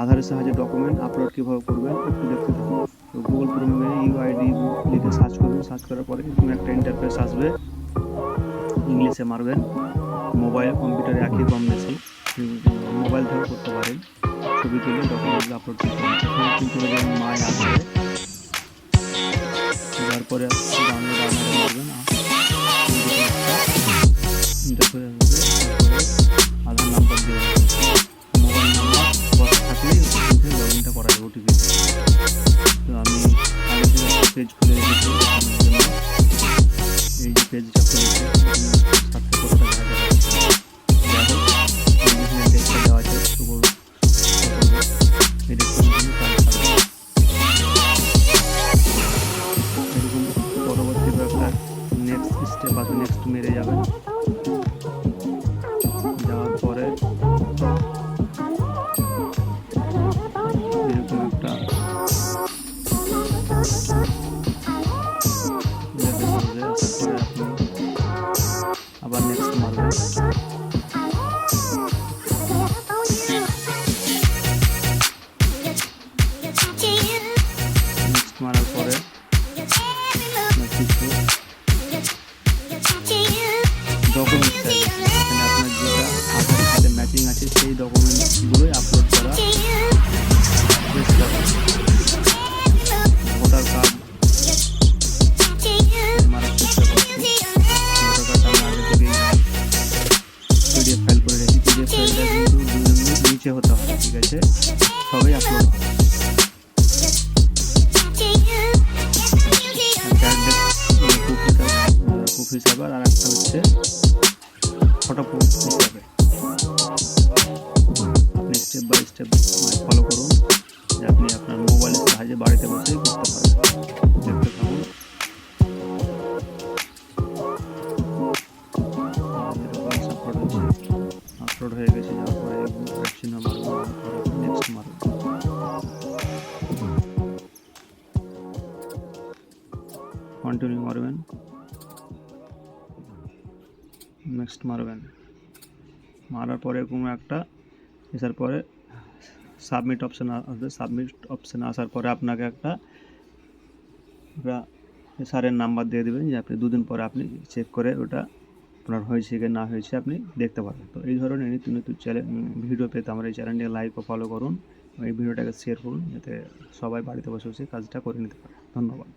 আধারের সাহায্যে document upload কীভাবে করবেন একটু দেখতে থাকুন। তো গুগল ক্রোমে ইউআইডি লিখে সার্চ করবেন সার্চ করার পরে এরকম একটা ইন্টারফেস আসবে। ইংলিশে মারবেন। মোবাইল কম্পিউটারে একই কম বেশি মোবাইল থেকেও করতে পারেন। ছবি তুলে ডকুমেন্টগুলো আপলোড করতে পারেন। মায় আসবে তারপরে ডাউনলোড পেজ খুলে রেখেছি আপনার এই যে পেজটা পরবর্তী একটা নেক্সট স্টেপ আছে নেক্সট মেরে যাবেন নিচে হতে হবে, ঠিক আছে? সবই আপলোড হচ্ছে ফটো স্টেপ স্টেপ ফলো করুন। আপনি আপনার মোবাইলের সাহায্যে বাড়িতে বসেই আপলোড হয়ে গেছে যাওয়ার পরে চিহ্ন মারবেন নেক্সট মারবেন কন্টিনিউ মারবেন। নেক্সট মারবেন। মারার পরে কোনো একটা, আসার পরে সাবমিট অপশান আসবে। সাবমিট অপশান আসার পরে আপনাকে একটা একটা স্যারের নাম্বার দিয়ে দেবেন যে আপনি দুদিন পরে আপনি চেক করে ওটা আপনার হয়েছে কি না হয়েছে আপনি দেখতে পারেন। তো এই ধরনের নিত্য নতুন চ্যানেল ভিডিও পেতে আমার এই চ্যানেলটি লাইক ও ফলো করুন। এই ভিডিওটাকে শেয়ার করুন, যাতে সবাই বাড়িতে বসে বসে কাজটা করে নিতে পারে। ধন্যবাদ।